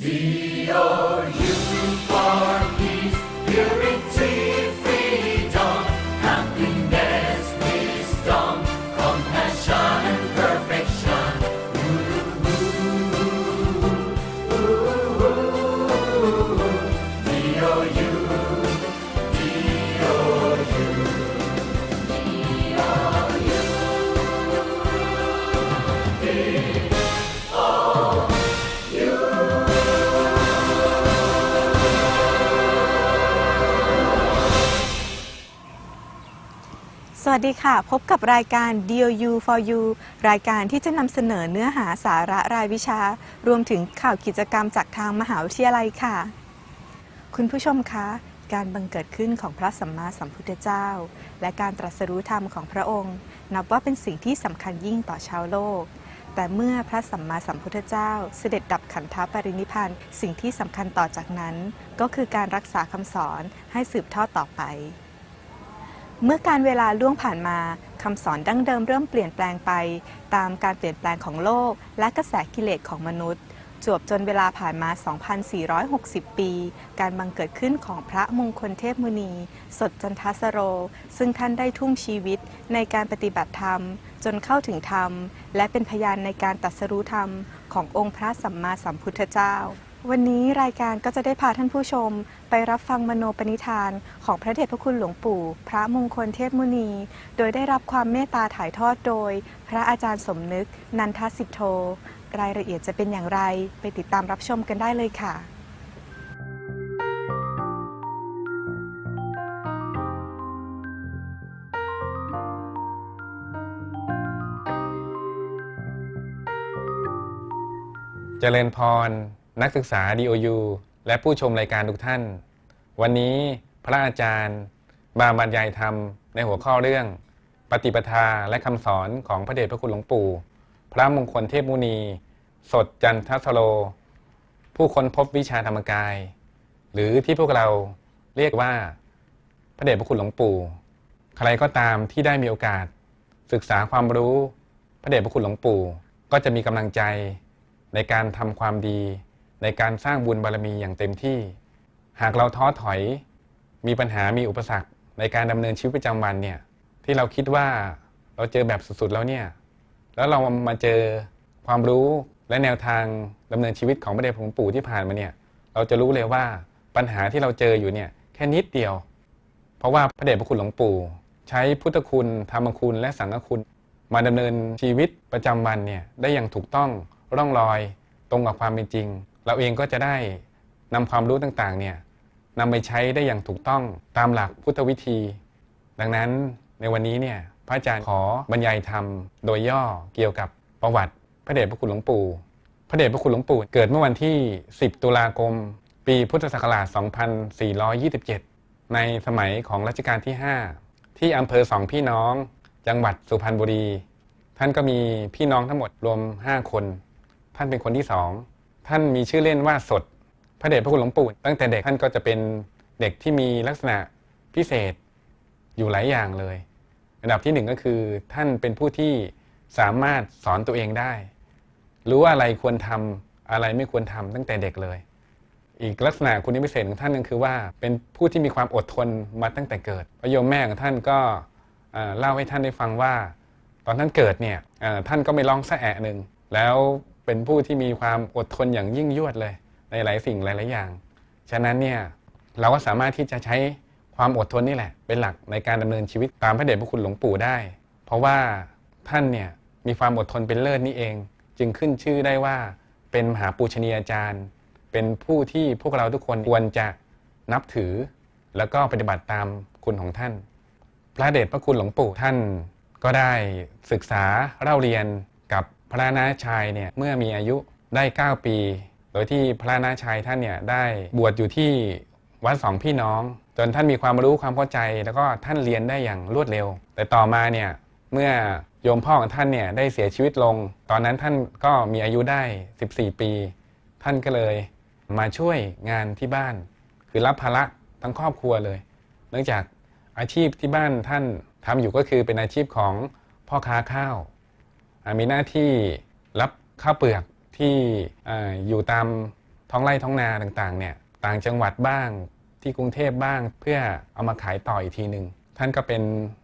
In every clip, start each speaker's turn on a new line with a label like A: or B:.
A: ส วัสดีค่ะ พบกับรายการ DOU for You รายการที่จะนำเสนอเนื้อหาสาระรายวิชา รวมถึงข่าวกิจกรรมจากทางมหาวิทยาลัยค่ะ คุณผู้ชมคะ การบังเกิดขึ้นของพระสัมมาสัมพุทธเจ้า และการตรัสรู้ธรรมของพระองค์ นับว่าเป็นสิ่งที่สำคัญยิ่งต่อชาวโลก แต่เมื่อพระสัมมาสัมพุทธเจ้า เสด็จดับขันธปรินิพานสิ่งที่สำคัญต่อจากนั้น ก็คือการรักษาคำสอนให้สืบทอดต่อไป เมื่อการเวลาล่วงผ่านมาคำสอนดั้งเดิมเริ่มเปลี่ยนแปลงไป ตามการเปลี่ยนแปลงของโลก และกระแสกิเลสของมนุษย์ จวบจนเวลาผ่านมา 2,460 ปี การบังเกิดขึ้นของพระมงคลเทพมุนี สดจันทสโร ซึ่งท่านได้ทุ่มชีวิตในการปฏิบัติธรรม จนเข้าถึงธรรม และเป็นพยานในการตรัสรู้ธรรมขององค์พระสัมมาสัมพุทธเจ้า วันนี้รายการก็จะได้พาท่านผู้ชมไปรับฟังมโนปณิธานของพระเดชพระคุณหลวงปู่ พระมงคลเทพมุนี โดยได้รับความเมตตาถ่ายทอดโดย พระอาจารย์สมนึก นันทสิทโธรายละเอียดจะเป็นอย่างไร ไปติดตามรับชมกันได้เลยค่ะ
B: เจริญพร นักศึกษา DOU และผู้ชมรายการทุกท่าน วันนี้พระอาจารย์บาบรรยายธรรมในหัวข้อเรื่อง ปฏิปทาและคำสอนของพระเดชพระคุณหลวงปู่ พระมงคลเทพมุนี สดจันทสโล ผู้ค้นพบวิชาธรรมกาย หรือที่พวกเราเรียกว่า พระเดชพระคุณหลวงปู่ ใครก็ตามที่ได้มีโอกาส ศึกษาความรู้พระเดชพระคุณหลวงปู่ ก็จะมีกำลังใจในการทำความดี ในการสร้างบุญบารมีอย่างเต็มที่ หากเราท้อถอย มีปัญหามีอุปสรรคในการดำเนินชีวิตประจำวันเนี่ยที่เราคิดว่าเราเจอแบบสุดๆแล้วเนี่ยแล้วเรามาเจอความรู้และแนวทางดำเนินชีวิตของพระเดชพระคุณปู่ที่ผ่านมาเนี่ยเราจะรู้เลยว่าปัญหาที่เราเจออยู่เนี่ยแค่นิดเดียว เพราะว่าพระเดชพระคุณหลวงปู่ ใช้พุทธคุณธรรมคุณและสังฆคุณ มาดำเนินชีวิตประจำวันเนี่ยได้อย่างถูกต้องร่องรอยตรงกับความเป็นจริง เราเองก็จะได้นำความรู้ต่างๆเนี่ยนำไปใช้ได้อย่างถูกต้องตามหลักพุทธวิธี ดังนั้นในวันนี้เนี่ยพระอาจารย์ขอบรรยายธรรมโดยย่อเกี่ยวกับประวัติพระเดชพระคุณหลวงปู่ พระเดชพระคุณหลวงปู่เกิดเมื่อวันที่ 10 ตุลาคม ปีพุทธศักราช 2427 ในสมัยของรัชกาลที่ 5 ที่อำเภอสองพี่น้อง จังหวัดสุพรรณบุรี ท่านก็มีพี่น้องทั้งหมดรวม 5 คน ท่านเป็นคนที่สอง ท่านมีชื่อเล่นว่าสด พระเดชพระคุณหลวงปู่ตั้งแต่เด็กท่านก็จะเป็นเด็กที่มีลักษณะพิเศษอยู่หลายอย่างเลย อันดับที่หนึ่งก็คือท่านเป็นผู้ที่สามารถสอนตัวเองได้ รู้ว่าอะไรควรทำอะไรไม่ควรทำตั้งแต่เด็กเลย อีกลักษณะคุณพิเศษของท่านก็คือว่าเป็นผู้ที่มีความอดทนมาตั้งแต่เกิดพระโยมแม่ของท่านก็เล่าให้ท่านได้ฟังว่า ตอนท่านเกิดเนี่ยท่านก็ไม่ร้องสะแอะหนึ่งแล้ว เป็นผู้ที่มีความอดทนอย่างยิ่งยวดเลย ในหลายสิ่งหลาย ๆ อย่าง ฉะนั้นเนี่ยเราก็สามารถที่จะใช้ความอดทนนี่แหละ เป็นหลักในการดำเนินชีวิตตามพระเดชพระคุณหลวงปู่ได้ เพราะว่าท่านเนี่ยมีความอดทนเป็นเลิศนี่เอง จึงขึ้นชื่อได้ว่าเป็นมหาปูชนียาจารย์ เป็นผู้ที่พวกเราทุกคนควรจะนับถือ แล้วก็ปฏิบัติตามคุณของท่าน พระเดชพระคุณหลวงปู่ท่านก็ได้ศึกษาเล่าเรียนกับ พระน้าชายเนี่ยเมื่อมีอายุได้ 9 ปี โดยที่พระน้าชายท่านเนี่ยได้บวชอยู่ที่วัดสองพี่น้อง จนท่านมีความรู้ความเข้าใจ แล้วก็ท่านเรียนได้อย่างรวดเร็ว แต่ต่อมาเนี่ยเมื่อโยมพ่อของท่านเนี่ยได้เสียชีวิตลง ตอนนั้นท่านก็มีอายุได้ 14 ปี ท่านก็เลยมาช่วยงานที่บ้าน คือรับภาระทั้งครอบครัวเลย เนื่องจากอาชีพที่บ้านท่านทำอยู่ก็คือเป็นอาชีพของพ่อค้าข้าว มีหน้าที่รับข้าวเปลือกที่อยู่ตามท้องไร่ท้องนาต่างๆเนี่ยต่างจังหวัดบ้างที่กรุงเทพบ้างเพื่อเอามาขายต่ออีกทีหนึ่งท่านก็เป็น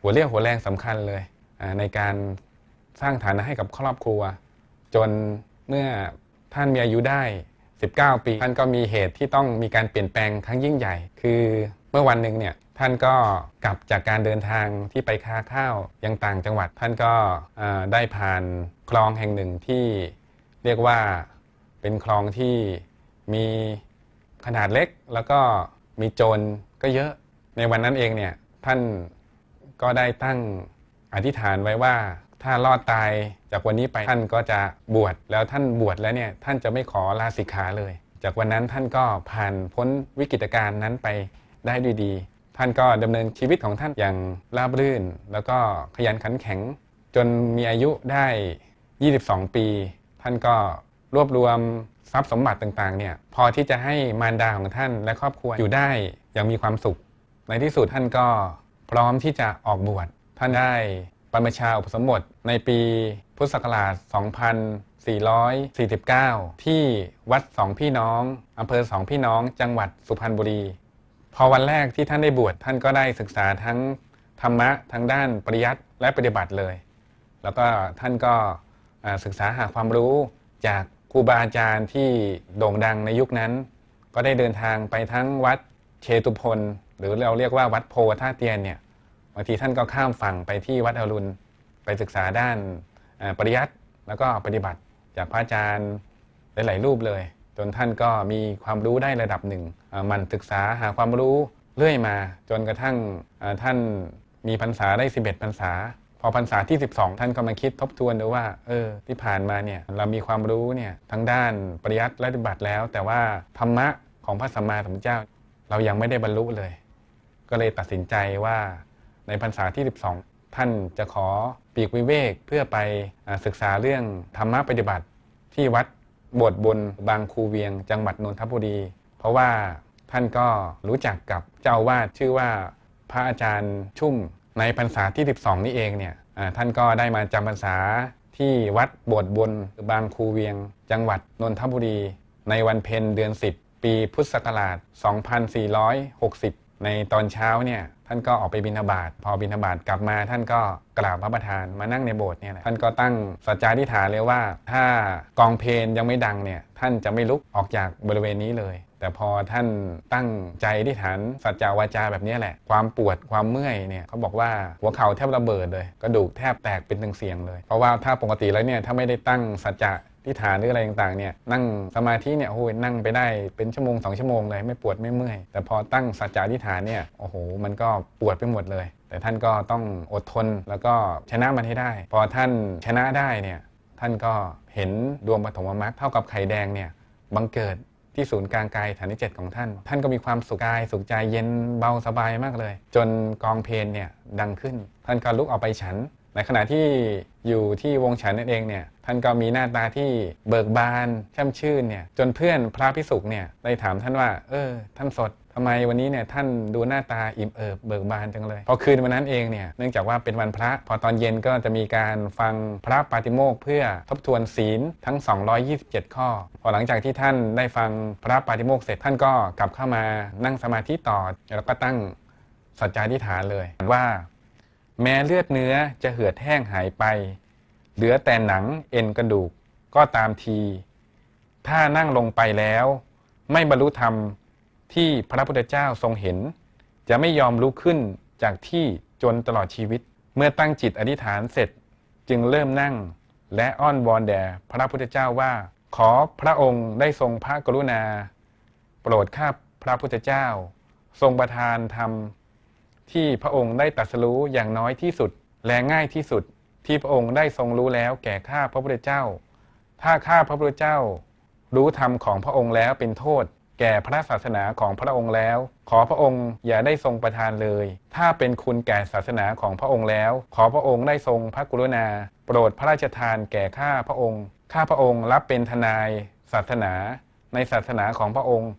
B: หัวเรี่ยวหัวแรงสำคัญเลยในการสร้างฐานะให้กับครอบครัว จนเมื่อท่านมีอายุได้ 19 ปี ท่านก็มีเหตุที่ต้องมีการเปลี่ยนแปลงครั้งยิ่งใหญ่ คือเมื่อวันหนึ่งเนี่ย ท่านก็กลับจากการเดินทางที่ไปค้าข้าวยังต่างจังหวัด ท่านก็ได้ผ่านคลองแห่งหนึ่งที่เรียกว่าเป็นคลองที่มีขนาดเล็ก แล้วก็มีโจรก็เยอะ ในวันนั้นเองเนี่ยท่านก็ได้ตั้งอธิษฐานไว้ว่าถ้ารอดตายจากวันนี้ไปท่านก็จะบวชแล้วท่านบวชแล้วเนี่ยท่านจะไม่ขอลาสิกขาเลย จากวันนั้นท่านก็ผ่านพ้นวิกฤตการณ์นั้นไปได้ด้วยดี ท่านก็ดำเนินชีวิตของท่านอย่างราบรื่น แล้วก็ขยันขันแข็ง จนมีอายุได้ 22 ปี ท่านก็รวบรวมทรัพย์สมบัติต่างๆเนี่ยพอที่จะให้มารดาของท่านและครอบครัวอยู่ได้อย่างมีความสุข ในที่สุดท่านก็พร้อมที่จะออกบวชท่านได้บรรพชาอุปสมบทในปีพุทธศักราช 2449 ที่วัดสองพี่น้องอำเภอสองพี่น้อง จังหวัดสุพรรณบุรี พอวันแรกที่ท่านได้บวชท่านก็ได้ศึกษาทั้งธรรมะทั้งด้านปริยัติและปฏิบัติเลย แล้วก็ท่านก็ศึกษาหาความรู้จากครูบาอาจารย์ที่โด่งดังในยุคนั้น ก็ได้เดินทางไปทั้งวัดเชตุพนหรือเราเรียกว่าวัดโพท่าเตียนเนี่ยบางทีท่านก็ข้ามฝั่งไปที่วัดอรุณไปศึกษาด้านปริยัติแล้วก็ปฏิบัติจากพระอาจารย์หลาย ๆ รูปเลย จนท่านก็มีความรู้ได้ระดับหนึ่งมันศึกษาหาความรู้เรื่อยมา จนกระทั่งท่านมีพรรษาได้ 11พรรษา พอพรรษาที่ 12 ท่านก็มาคิดทบทวนดูว่าเออที่ผ่านมาเนี่ยเรามีความรู้เนี่ยทั้งด้านปริยัติและปฏิบัติแล้ว แต่ว่าธรรมะของพระสัมมาสัมพุทธเจ้า เรายังไม่ได้บรรลุเลย ก็เลยตัดสินใจว่าในพรรษาที่ 12 ท่านจะขอปีกวิเวกเพื่อไปอศึกษาเรื่องธรรมะปฏิบัติที่วัด บสถ์บนบางคูเวียง จังหวัดนนทบุรี เพราะว่าท่านก็รู้จักกับเจ้าวาดชื่อว่าพระอาจารย์ชุ่มในพรรษาที่ 12 นี่เองเนี่ยท่านก็ได้มาจำพรรษาที่วัดบสถ์บนบางคูเวียง จังหวัดนนทบุรี ในวันเพ็ญเดือน 10 ปีพุทธศักราช 2460 ในตอนเช้าเนี่ยท่านก็ออกไปบิณฑบาตพอบิณฑบาตกลับมา ท่านก็กราบพระประธานมานั่งในโบสถ์เนี่ยท่านก็ตั้งสัจจาธิฐานเลยว่า ถ้ากองเพลงยังไม่ดังเนี่ยท่านจะไม่ลุกออกจากบริเวณนี้เลย แต่พอท่านตั้งใจอธิษฐานสัจจาวาจาแบบนี้แหละ ความปวดความเมื่อยเนี่ยเขาบอกว่าหัวเข่าแทบระเบิดเลยกระดูกแทบแตกเป็นตึงเสียงเลย เพราะว่าถ้าปกติแล้วเนี่ยถ้าไม่ได้ตั้งสัจจะ ที่ฐานหรืออะไรต่างๆเนี่ยนั่งสมาธิเนี่ยโอ้ยนั่งไปได้เป็นชั่วโมงสองชั่วโมงเลยไม่ปวดไม่เมื่อย แต่พอตั้งสัจจะที่ฐานเนี่ยโอ้โหมันก็ปวดไปหมดเลย แต่ท่านก็ต้องอดทนแล้วก็ชนะมันให้ได้ พอท่านชนะได้เนี่ยท่านก็เห็นดวงปฐมมรรคเท่ากับไข่แดงเนี่ยบังเกิดที่ศูนย์กลางกายฐานที่ 7 ของท่าน ท่านก็มีความสุขกายสุขใจเย็นเบาสบายมากเลย จนกองเพลนเนี่ยดังขึ้น ท่านก็ลุกออกไปฉัน ในขณะที่อยู่ที่วงฉันนั่นเองเนี่ยท่านก็มีหน้าตาที่เบิกบานช่มชื่นเนี่ยจนเพื่อนพระพิสุกเนี่ยได้ถามท่านว่า เออ ท่านสดทำไมวันนี้เนี่ยท่านดูหน้าตาอิ่มเอิบเบิกบานจังเลย พอคืนวันนั้นเองเนี่ยเนื่องจากว่าเป็นวันพระ พอตอนเย็นก็จะมีการฟังพระปาติโมกข์เพื่อทบทวนศีลทั้ง 227 ข้อ พอหลังจากที่ท่านได้ฟังพระปาติโมกข์เสร็จท่านก็กลับเข้ามานั่งสมาธิต่อแล้วก็ตั้งสัจจาธิฐานเลยว่า แม้เลือดเนื้อจะเหือดแห้งหายไป เหลือแต่หนังเอ็นกระดูกก็ตามที ถ้านั่งลงไปแล้ว ไม่บรรลุธรรมที่พระพุทธเจ้าทรงเห็น จะไม่ยอมลุกขึ้นจากที่จนตลอดชีวิต เมื่อตั้งจิตอธิษฐานเสร็จจึงเริ่มนั่งและอ้อนวอนแด่พระพุทธเจ้าว่า ขอพระองค์ได้ทรงพระกรุณา โปรดข้าพระพุทธเจ้า ทรงประทานธรรม ที่พระองค์ได้ตรัสรู้อย่างน้อยที่สุด และง่ายที่สุด ที่พระองค์ได้ทรงรู้แล้วแก่ข้าพระพุทธเจ้า ถ้าข้าพระพุทธเจ้า รู้ธรรมของพระองค์แล้วเป็นโทษ แก่พระศาสนาของพระองค์แล้ว ขอพระองค์อย่าได้ทรงประทานเลย ถ้าเป็นคุณแก่ศาสนาของพระองค์แล้ว ขอพระองค์ได้ทรงพระกรุณา โปรดพระราชทานแก่ข้าพระองค์ ข้าพระองค์รับเป็นทนายศาสนา ในศาสนาของพระองค์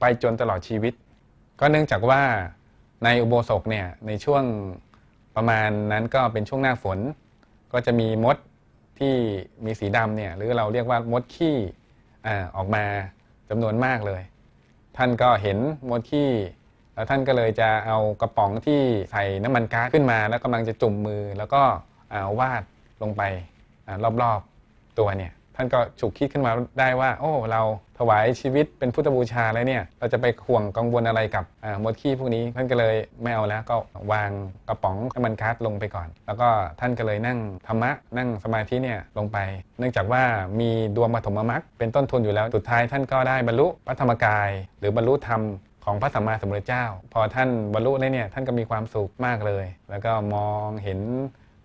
B: ไปจนตลอดชีวิต ก็เนื่องจากว่า ในอุโบสถเนี่ยในช่วงประมาณนั้นก็เป็นช่วงหน้าฝน ก็จะมีมดที่มีสีดำเนี่ยหรือเราเรียกว่ามดขี้อออกมาจำนวนมากเลย ท่านก็เห็นมดขี้แล้วท่านก็เลยจะเอากระป๋องที่ใส่น้ำมันก๊าซขึ้นมา แล้วกำลังจะจุ่มมือแล้วก็อ่าวาดลงไปอรอบๆตัวเนี่ยท่านก็ฉุกคิดขึ้นมาได้ว่า โอ้เรา ถวายชีวิตเป็นพุทธบูชาแล้วเนี่ย เราจะไปห่วงกังวลอะไรกับอ่ามดขี้พวกนี้ ท่านก็เลยไม่เอาแล้วก็วางกระป๋องน้ำมันก๊าซลงไปก่อน แล้วก็ท่านก็เลยนั่งธรรมะนั่งสมาธิเนี่ยลงไป เนื่องจากว่ามีดวงปฐมมรรคเป็นต้นทุนอยู่แล้วสุดท้ายท่านก็ได้บรรลุพระธรรมกาย หรือบรรลุธรรมของพระสัมมาสัมพุทธเจ้า พอท่านบรรลุแล้วเนี่ยท่านก็มีความสุขมากเลย แล้วก็มองเห็น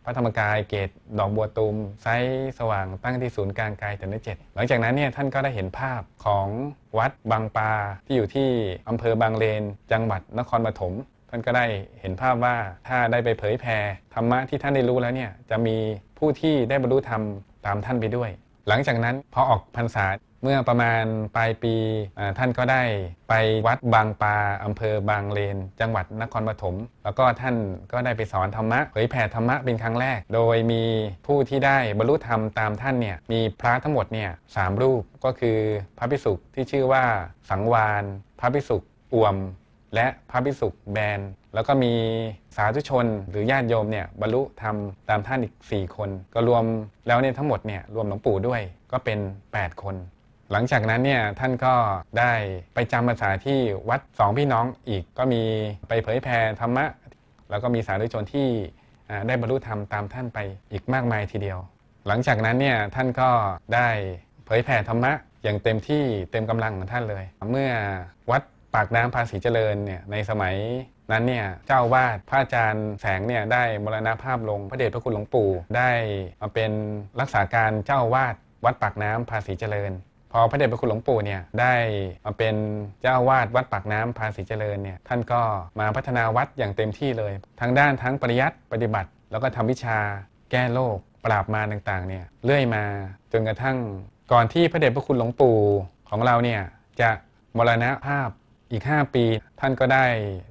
B: พระธรรมกายเกตดอกบัวตูมไซส์สว่างตั้งที่ศูนย์กลางกายแต่เนื้อเจ็ดหลังจากนั้นเนี่ยท่านก็ได้เห็นภาพของวัดบางปาที่อยู่ที่อำเภอบางเลน จังหวัดนครปฐมท่านก็ได้เห็นภาพว่าถ้าได้ไปเผยแผ่ธรรมะที่ท่านได้รู้แล้วเนี่ยจะมีผู้ที่ได้บรรลุธรรมตามท่านไปด้วย หลังจากนั้นพอออกพรรษา เมื่อประมาณปลายปีท่านก็ได้ไปวัดบางปาอำเภอบางเลน จังหวัดนครปฐมแล้วก็ท่านก็ได้ไปสอนธรรมะเผยแผ่ธรรมะเป็นครั้งแรก โดยมีผู้ที่ได้บรรลุธรรมตามท่านเนี่ยมีพระทั้งหมดเนี่ยสามรูปก็คือพระภิกษุที่ชื่อว่าสังวานพระภิกษุอ่วม และพระภิกษุแบนแล้วก็มีสาธุชนหรือญาติโยมเนี่ยบรรลุธรรมตามท่านอีก 4 คน ก็รวมแล้วเนี่ยทั้งหมดเนี่ยรวมหลวงปู่ด้วยก็เป็น 8 คน หลังจากนั้นเนี่ยท่านก็ได้ไปจำพรรษาที่วัดสองพี่น้องอีกก็มีไปเผยแผ่ธรรมะ แล้วก็มีสาธุชนที่ได้บรรลุธรรมตามท่านไปอีกมากมายทีเดียว หลังจากนั้นเนี่ยท่านก็ได้เผยแผ่ธรรมะอย่างเต็มที่เต็มกำลังของท่านเลย เมื่อวัดปากน้ำภาษีเจริญเนี่ยในสมัยนั้นเนี่ยเจ้าวาดพระอาจารย์แสงเนี่ยได้มรณภาพลงพระเดชพระคุณหลวงปู่ ได้มาเป็นรักษาการเจ้าวาดวัดปากน้ำภาษีเจริญ พอพระเดชพระคุณหลวงปู่เนี่ยได้มาเป็นเจ้าวาดวัดปากน้ำภาษีเจริญเนี่ยท่านก็มาพัฒนาวัดอย่างเต็มที่เลยทั้งด้านทั้งปริยัติปฏิบัติ แล้วก็ทำวิชาแก้โรคปราบมารต่างๆเนี่ยเรื่อยมาจนกระทั่งก่อนที่พระเดชพระคุณหลวงปู่ของเราเนี่ยจะมรณภาพ อีก 5 ปี ท่านก็ได้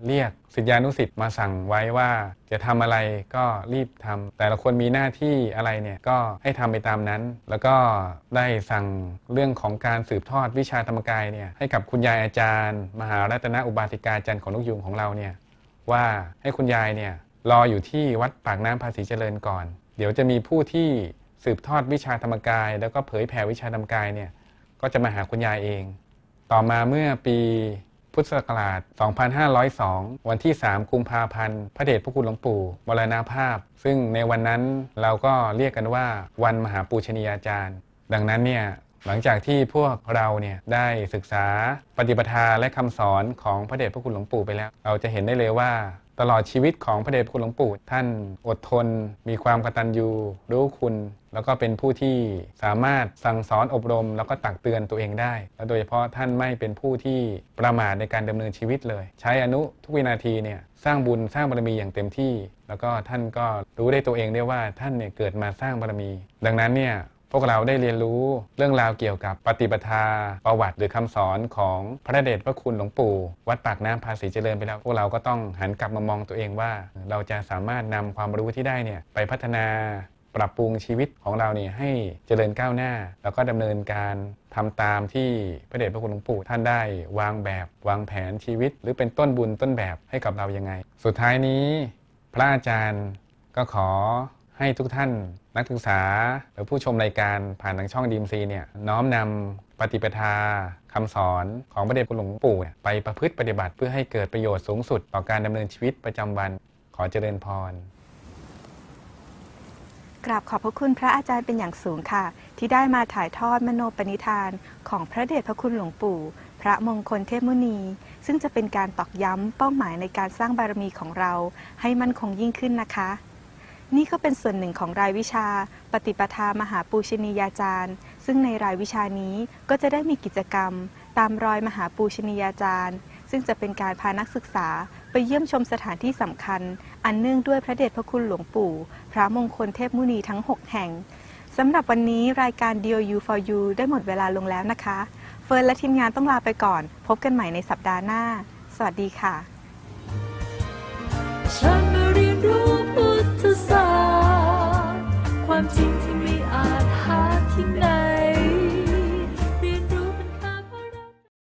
B: เรียกศิษยานุศิษย์มาสั่งไว้ว่าจะทำอะไรก็รีบทำแต่ละคนมีหน้าที่อะไรเนี่ยก็ให้ทำไปตามนั้น แล้วก็ได้สั่งเรื่องของการสืบทอดวิชาธรรมกายเนี่ยให้กับคุณยายอาจารย์ มหารัตนอุบาสิกาจันทร์ของนกยุงของเราเนี่ยว่าให้คุณยายเนี่ยรออยู่ที่วัดปากน้ำภาษีเจริญก่อน เดี๋ยวจะมีผู้ที่สืบทอดวิชาธรรมกาย แล้วก็เผยแผ่วิชาธรรมกายเนี่ยก็จะมาหาคุณยายเอง ต่อมาเมื่อปี พุทธศักราช 2502 วันที่ 3 กุมภาพันธ์ พระเดชพระคุณหลวงปู่มรณภาพ ซึ่งในวันนั้นเราก็เรียกกันว่าวันมหาปูชนียาจารย์ ดังนั้นเนี่ยหลังจากที่พวกเราเนี่ยได้ศึกษาปฏิปทาและคำสอนของพระเดชพระคุณหลวงปู่ไปแล้ว เราจะเห็นได้เลยว่า ตลอดชีวิตของพระเดชพระคุณหลวงปู่ท่านอดทน มีความกตัญญูรู้คุณ แล้วก็เป็นผู้ที่สามารถสั่งสอนอบรม แล้วก็ตักเตือนตัวเองได้ และโดยเฉพาะท่านไม่เป็นผู้ที่ประมาทในการดำเนินชีวิตเลย ใช้อนุทุกวินาทีเนี่ยสร้างบุญสร้างบารมีอย่างเต็มที่ แล้วก็ท่านก็รู้ได้ตัวเองได้ว่าท่านเนี่ยเกิดมาสร้างบารมี ดังนั้นเนี่ย พวกเราได้เรียนรู้เรื่องราวเกี่ยวกับปฏิปทา ประวัติหรือคำสอนของพระเดชพระคุณหลวงปู่วัดปากน้ำภาษีเจริญไปแล้ว พวกเราก็ต้องหันกลับมามองตัวเองว่า เราจะสามารถนำความรู้ที่ได้เนี่ยไปพัฒนาปรับปรุงชีวิตของเราเนี่ยให้เจริญก้าวหน้า แล้วก็ดำเนินการทำตามที่พระเดชพระคุณหลวงปู่ท่านได้วางแบบวางแผนชีวิต หรือเป็นต้นบุญต้นแบบให้กับเรายังไง สุดท้ายนี้ พระอาจารย์ก็ขอ ให้ทุกท่านนักศึกษา หรือผู้ชมรายการผ่านทางช่องดีมซีเนี่ยน้อมนำปฏิปทาคำสอนของพระเดชคุณหลวงปู่ไปประพฤติปฏิบัติเพื่อให้เกิดประโยชน์สูงสุด ต่อการดำเนินชีวิตประจำวันขอเจริญพร
A: กราบขอบพระคุณพระอาจารย์เป็นอย่างสูงค่ะ ที่ได้มาถ่ายทอดมโนปณิธานของพระเดชพระคุณหลวงปู่ พระมงคลเทพมุนี ซึ่งจะเป็นการตอกย้ำเป้าหมายในการสร้างบารมีของเราให้มั่นคงยิ่งขึ้นนะคะ นี่ก็เป็นส่วนหนึ่งของรายวิชา ปฏิปทามหาปูชนียาจารย์ ซึ่งในรายวิชานี้ก็จะได้มีกิจกรรม ตามรอยมหาปูชนียาจารย์ ซึ่งจะเป็นการพานักศึกษา ไปเยี่ยมชมสถานที่สำคัญ อันเนื่องด้วยพระเดชพระคุณหลวงปู่ พระมงคลเทพมุนีทั้ง 6 แห่งสำหรับวันนี้รายการ DOU for You ได้หมดเวลาลงแล้วนะคะ เฟิร์นและทีมงานต้องลาไปก่อน พบกันใหม่ในสัปดาห์หน้า สวัสดีค่ะ
C: wanting to be I.